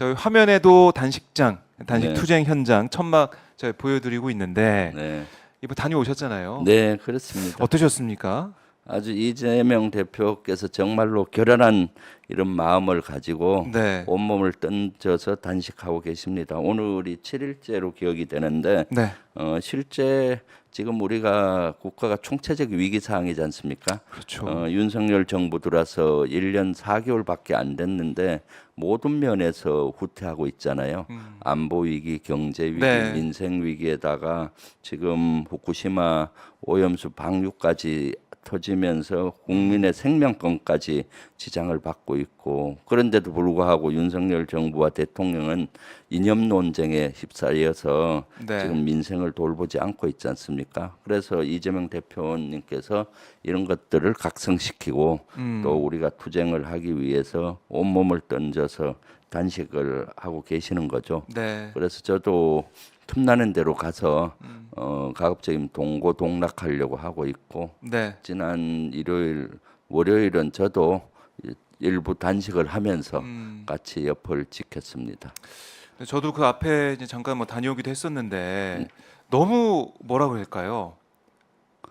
저희 화면에도 단식장, 단식 네. 투쟁 현장 천막 저희 보여드리고 있는데 네, 이번 다녀오셨잖아요. 네 그렇습니다. 어떠셨습니까? 아주 이재명 대표께서 정말로 결연한 이런 마음을 가지고 네. 온몸을 던져서 단식하고 계십니다. 오늘이 7일째로 기억이 되는데 네. 어, 실제 지금 우리가 국가가 총체적 위기 상황이지 않습니까? 그렇죠. 어, 윤석열 정부 들어서 1년 4개월밖에 안 됐는데 모든 면에서 후퇴하고 있잖아요. 음. 안보 위기, 경제 위기, 네. 민생 위기에다가 지금 후쿠시마 오염수 방류까지 터지면서 국민의 생명권까지 지장을 받고 있고 그런데도 불구하고 윤석열 정부와 대통령은 이념 논쟁에 휩싸여서 네. 지금 민생을 돌보지 않고 있지 않습니까? 그래서 이재명 대표님께서 이런 것들을 각성시키고 음. 또 우리가 투쟁을 하기 위해서 온몸을 던져서 단식을 하고 계시는 거죠. 네. 그래서 저도 틈나는 대로 가서 음. 어, 가급적이면 동고 동락하려고 하고 있고 네. 지난 일요일 월요일은 저도 이- 일부 단식을 하면서 음. 같이 옆을 지켰습니다. 저도 그 앞에 잠깐 뭐 다녀오기도 했었는데 음. 너무 뭐라 그럴까요?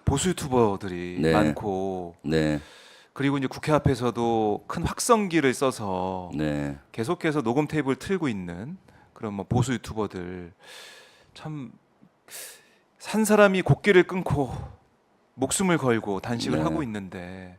보수 유튜버들이 네. 많고 네, 그리고 이제 국회 앞에서도 큰 확성기를 써서 네, 계속해서 녹음 테이프를 틀고 있는 그런 뭐 보수 유튜버들 참 산 사람이 곡기를 끊고 목숨을 걸고 단식을 네. 하고 있는데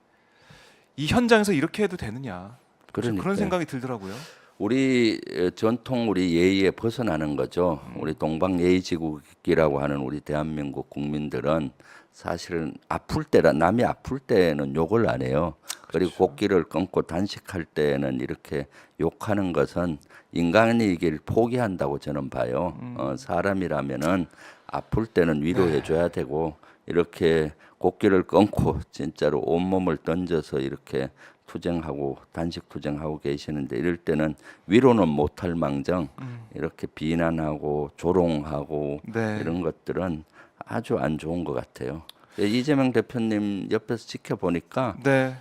이 현장에서 이렇게 해도 되느냐 그런 생각이 들더라고요. 우리 어, 전통 우리 예의에 벗어나는 거죠. 우리 동방 예의 지국이라고 하는 우리 대한민국 국민들은 사실은 아플 때라 남이 아플 때는 욕을 안 해요. 그리고 곡기를 끊고 단식할 때는 이렇게 욕하는 것은 인간이길 포기한다고 저는 봐요. 어, 사람이라면은 아플 때는 위로해 줘야 되고 이렇게 곡기를 끊고 진짜로 온몸을 던져서 이렇게 투쟁하고 단식 투쟁하고 계시는데 이럴 때는 위로는 못할 망정 이렇게 비난하고 조롱하고 네. 이런 것들은 아주 안 좋은 것 같아요. 예, 이재명 대표님 옆에서 지켜보니까 네.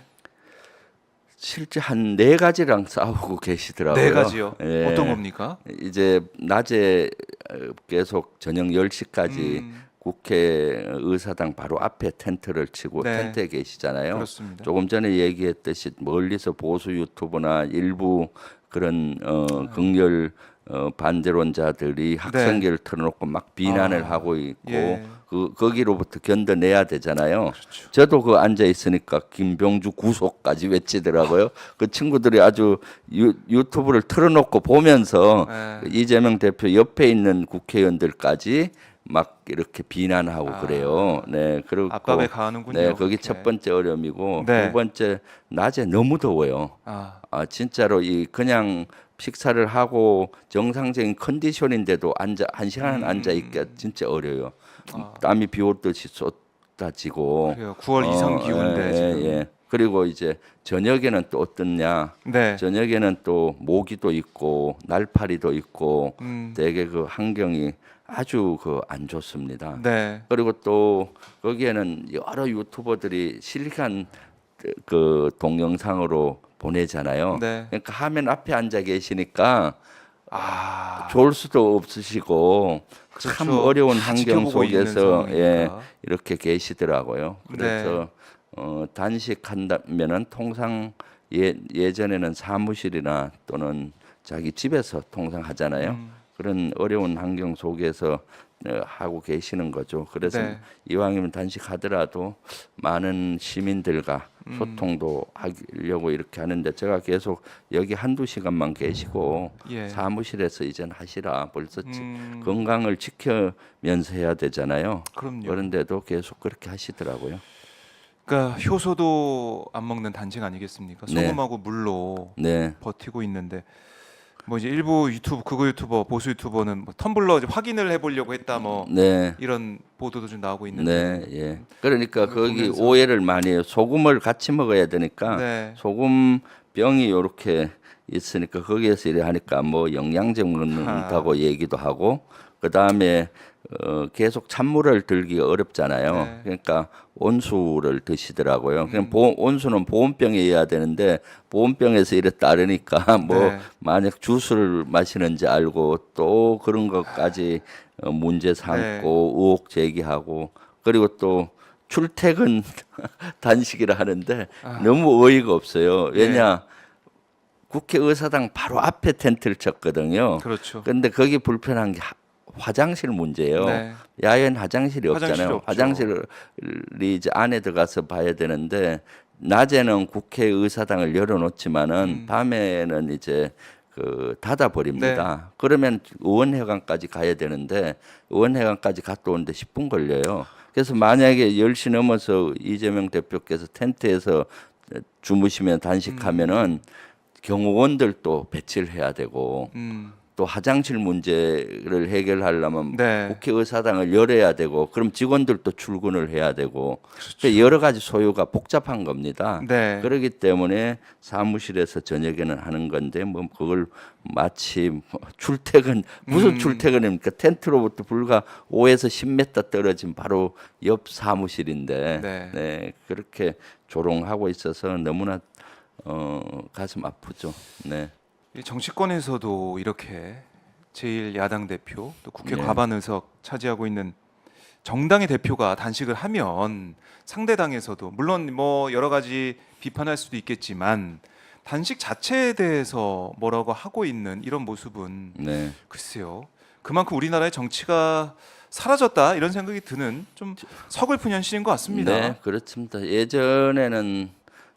실제 한 네 가지랑 싸우고 계시더라고요. 네 가지요. 예. 어떤 겁니까? 이제 낮에 어, 계속 저녁 10시까지 음, 국회 의사당 바로 앞에 텐트를 치고 네. 텐트에 계시잖아요. 그렇습니다. 조금 전에 얘기했듯이 멀리서 보수 유튜버나 일부 그런 어 극렬 어 반대론자들이 학생기를 틀어놓고 막 비난을 아, 하고 있고 예. 그 거기로부터 견뎌내야 되잖아요. 그렇죠. 저도 그 앉아 있으니까 김병주 구속까지 외치더라고요. 그 친구들이 아주 유, 유튜브를 틀어놓고 보면서 네. 이재명 대표 옆에 있는 국회의원들까지 막 이렇게 비난하고 아. 그래요. 네, 그리고 압박에 가하는군요. 네, 거기 그렇게. 첫 번째 어려움이고 네. 두 번째 낮에 너무 더워요. 아, 아 진짜로 이 그냥 식사를 하고 정상적인 컨디션인데도 앉아 한 시간 음. 앉아 있기가 진짜 어려요. 아. 땀이 비오듯이 쏟아지고. 그래요. 9월 이상 어, 기온인데 예, 지금. 예. 그리고 이제 저녁에는 또 어떻냐? 네. 저녁에는 또 모기도 있고 날파리도 있고 음, 되게 그 환경이 아주 그 안 좋습니다. 네. 그리고 또 거기에는 여러 유튜버들이 실시간 그 동영상으로 보내잖아요. 네. 그러니까 화면 앞에 앉아 계시니까 아, 좋을 수도 없으시고 참 그렇죠. 어려운 다 환경 속에서 예. 이렇게 계시더라고요. 그래서 네. 어, 단식한다면은 통상 예, 예전에는 사무실이나 또는 자기 집에서 통상 하잖아요. 음. 그런 어려운 환경 속에서 어, 하고 계시는 거죠. 그래서 네. 이왕이면 단식하더라도 많은 시민들과 음. 소통도 하려고 이렇게 하는데 제가 계속 여기 한두 시간만 계시고 예. 사무실에서 이젠 하시라 벌써 지- 음, 건강을 지켜면서 해야 되잖아요. 그럼요. 그런데도 계속 그렇게 하시더라고요. 그러니까 효소도 안 먹는 단식 아니겠습니까? 네. 소금하고 물로 네, 버티고 있는데 뭐 이제 일부 유튜브 그거 유튜버 보수 유튜버는 뭐 텀블러 이제 확인을 해보려고 했다 뭐 네, 이런 보도도 좀 나오고 있는데 네, 예. 그러니까 거기 보면서- 오해를 많이 해요. 소금을 같이 먹어야 되니까 네. 소금 병이 이렇게 있으니까 거기에서 이래 하니까 뭐 영양제 먹는다고 얘기도 하고 그 다음에 어, 계속 찬물을 들기가 어렵잖아요. 네. 음. 그러니까 온수를 드시더라고요. 그냥 보, 온수는 보온병이어야 되는데 보온병에서 이래 따르니까 뭐 네. 만약 주스를 마시는지 알고 또 그런 것까지 어, 문제 삼고 네. 의혹 제기하고 그리고 또 출퇴근 단식이라 하는데 아. 너무 어이가 없어요. 네. 왜냐 국회의사당 바로 앞에 텐트를 쳤거든요. 그렇죠. 근데 거기 불편한 게 하- 화장실 문제예요. 네. 야외는 화장실이 화장실이 없잖아요. 없죠. 화장실을 이제 안에 들어가서 봐야 되는데 낮에는 국회의사당을 열어놓지만은 음. 밤에는 이제 그 닫아 버립니다. 네. 그러면 의원회관까지 가야 되는데 의원회관까지 갔다 오는데 10분 걸려요. 그래서 만약에 10시 넘어서 이재명 대표께서 텐트에서 주무시면 단식하면은 경호원들도 배치를 해야 되고 음. 또 화장실 문제를 해결하려면 네. 국회 의사당을 열어야 되고 그럼 직원들도 출근을 해야 되고 그렇죠. 그 여러 가지 소요가 복잡한 겁니다. 네. 그렇기 때문에 사무실에서 저녁에는 하는 건데 뭐 그걸 마치 뭐 출퇴근 무슨 음. 출퇴근입니까? 텐트로부터 불과 5에서 10m 떨어진 바로 옆 사무실인데 네. 네, 그렇게 조롱하고 있어서 너무나 어, 가슴 아프죠. 네. 이 정치권에서도 이렇게 제일 야당 대표 또 국회 네. 과반 의석 차지하고 있는 정당의 대표가 단식을 하면 상대 당에서도 물론 뭐 여러 가지 비판할 수도 있겠지만 단식 자체에 대해서 뭐라고 하고 있는 이런 모습은 네. 글쎄요. 그만큼 우리나라의 정치가 사라졌다 이런 생각이 드는 좀 서글픈 현실인 것 같습니다. 네, 그렇습니다. 예전에는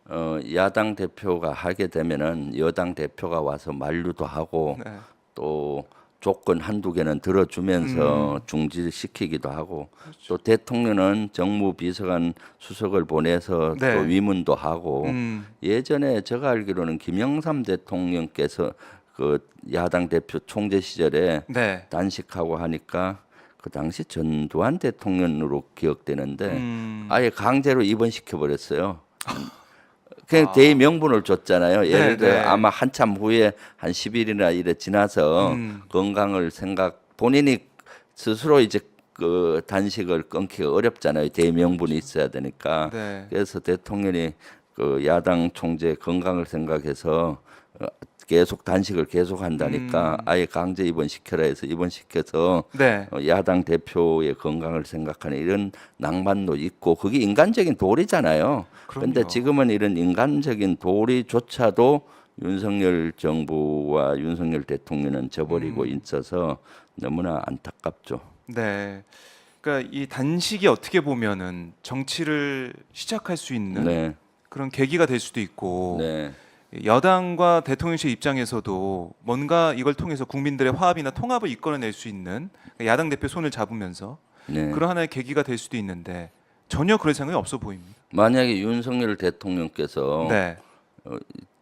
어, 야당 대표가 하게 되면은 여당 대표가 와서 만류도 하고 네. 또 조건 한두 개는 들어주면서 음. 중지시키기도 하고 또 대통령은 정무비서관 수석을 보내서 네. 또 위문도 하고 음, 예전에 제가 알기로는 김영삼 대통령께서 그 야당 대표 총재 시절에 네. 단식하고 하니까 그 당시 전두환 대통령으로 기억되는데 음, 아예 강제로 입원시켜 버렸어요. 그냥 대의 명분을 줬잖아요. 예를 아. 네, 들어 네. 아마 한참 후에 한 10일이나 이래 지나서 음. 건강을 생각 본인이 스스로 이제 그 단식을 끊기가 어렵잖아요. 대의 명분이 있어야 되니까. 네. 그래서 대통령이 그 야당 총재 건강을 생각해서 어, 계속 단식을 계속 한다니까 음. 아예 강제 입원시켜라 해서 입원시켜서 네. 어, 야당 대표의 건강을 생각하는 이런 낭만도 있고 그게 인간적인 도리잖아요. 그런데. 지금은 이런 인간적인 도리조차도 윤석열 정부와 윤석열 대통령은 저버리고 음. 있어서 너무나 안타깝죠. 네. 그러니까 이 단식이 어떻게 보면은 정치를 시작할 수 있는 네, 그런 계기가 될 수도 있고 네, 여당과 대통령실 입장에서도 뭔가 이걸 통해서 국민들의 화합이나 통합을 이끌어낼 수 있는 야당 대표 손을 잡으면서 네. 그런 하나의 계기가 될 수도 있는데 전혀 그럴 생각이 없어 보입니다. 만약에 윤석열 대통령께서 네.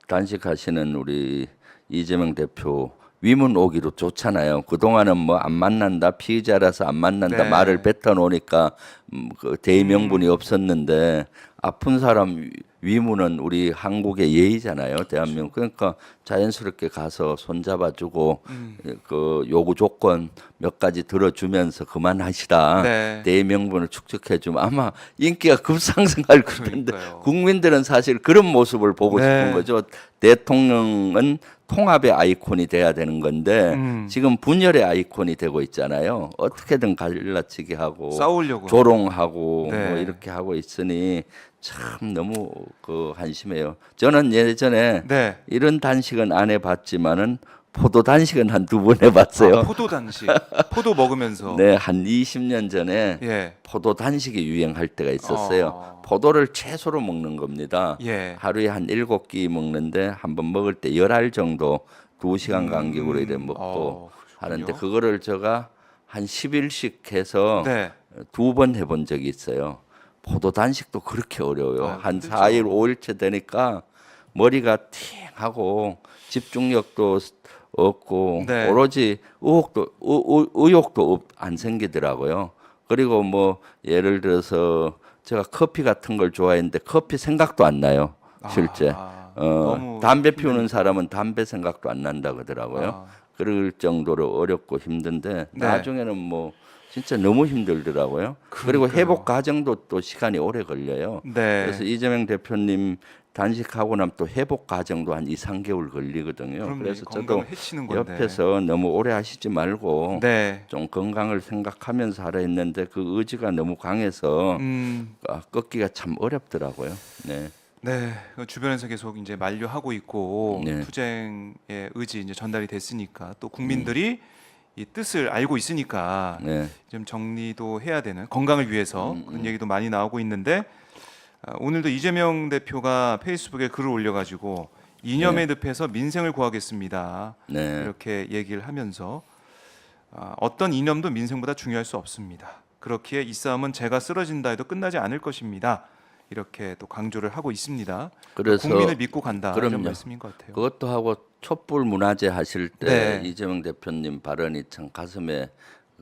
단식하시는 우리 이재명 대표 위문 오기로 좋잖아요. 그 동안은 뭐 안 만난다 피의자라서 안 만난다 네. 말을 뱉어 놓으니까 음, 그 대의명분이 없었는데 아픈 사람 위- 위문은 우리 한국의 예의잖아요. 대한민국 그러니까 자연스럽게 가서 손잡아주고 음. 그 요구 조건 몇 가지 들어주면서 그만하시라. 네. 대의명분을 축적해주면 아마 인기가 급상승할 텐데 그러니까요. 국민들은 사실 그런 모습을 보고 네. 싶은 거죠. 대통령은 통합의 아이콘이 돼야 되는 건데 음. 지금 분열의 아이콘이 되고 있잖아요. 어떻게든 갈라치기 하고 싸우려고. 조롱하고 네. 뭐 이렇게 하고 있으니 참 너무 그 한심해요. 저는 예전에 네. 이런 단식은 안 해봤지만은 포도 단식은 한 두 번 해봤어요. 아, 포도 단식. 포도 먹으면서. 네, 한 20년 전에 예. 포도 단식이 유행할 때가 있었어요. 어. 포도를 채소로 먹는 겁니다. 예. 하루에 한 일곱 끼 먹는데 한 번 먹을 때 열 알 정도 두 시간 간격으로 이래 먹고 음. 어, 하는데. 그거를 제가 한 10일씩 해서 네. 두번 해본 적이 있어요. 포도 단식도 그렇게 어려워요. 아, 한 힘들죠. 4일, 5일째 되니까 머리가 팅하고 집중력도 없고 네. 오로지 의혹도 의, 의, 의욕도 없- 안 생기더라고요. 그리고 뭐 예를 들어서 제가 커피 같은 걸 좋아했는데 커피 생각도 안 나요. 실제. 아, 어, 담배 피우는 사람은 담배 생각도 안 난다 그러더라고요. 아, 그럴 정도로 어렵고 힘든데 네. 나중에는 뭐 진짜 너무 힘들더라고요. 그리고 그러니까요. 회복 과정도 또 시간이 오래 걸려요. 네. 그래서 이재명 대표님 단식하고 나면 또 회복 과정도 한 2, 3개월 걸리거든요. 그래서 저도. 옆에서 너무 오래 하시지 말고 네. 좀 건강을 생각하면서 하라 했는데 그 의지가 너무 강해서 음, 아, 꺾기가 참 어렵더라고요. 네. 네. 그 주변에서 계속 이제 만류하고 있고 네. 투쟁의 의지 이제 전달이 됐으니까 또 국민들이 이 뜻을 알고 있으니까 네. 좀 정리도 해야 되는 건강을 위해서 음, 그런 얘기도 많이 나오고 있는데 아, 오늘도 이재명 대표가 페이스북에 글을 올려가지고 이념에 늪에서 민생을 구하겠습니다. 네. 이렇게 얘기를 하면서 아, 어떤 이념도 민생보다 중요할 수 없습니다. 그렇기에 이 싸움은 제가 쓰러진다 해도 끝나지 않을 것입니다. 이렇게 또 강조를 하고 있습니다. 그래서 국민을 믿고 간다 이런 그럼요. 말씀인 것 같아요. 그것도 하고 촛불 문화제 하실 때 네. 이재명 대표님 발언이 참 가슴에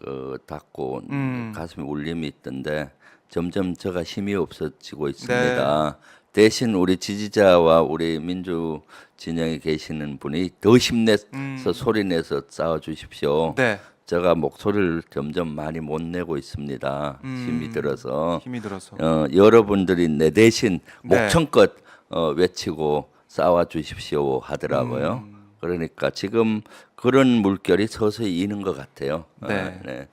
어, 닿고 음. 가슴에 울림이 있던데 점점 저가 힘이 없어지고 네. 있습니다. 대신 우리 지지자와 우리 민주 진영에 계시는 분이 더 힘내서 음. 소리내서 싸워 주십시오. 네, 제가 목소리를 점점 많이 못 내고 있습니다. 음. 힘이 들어서 힘이 들어서 어, 여러분들이 내 대신 네. 목청껏 어, 외치고 싸워 주십시오 하더라고요. 음. 그러니까 지금 그런 물결이 서서히 이는 것 같아요. 어, 네. 네.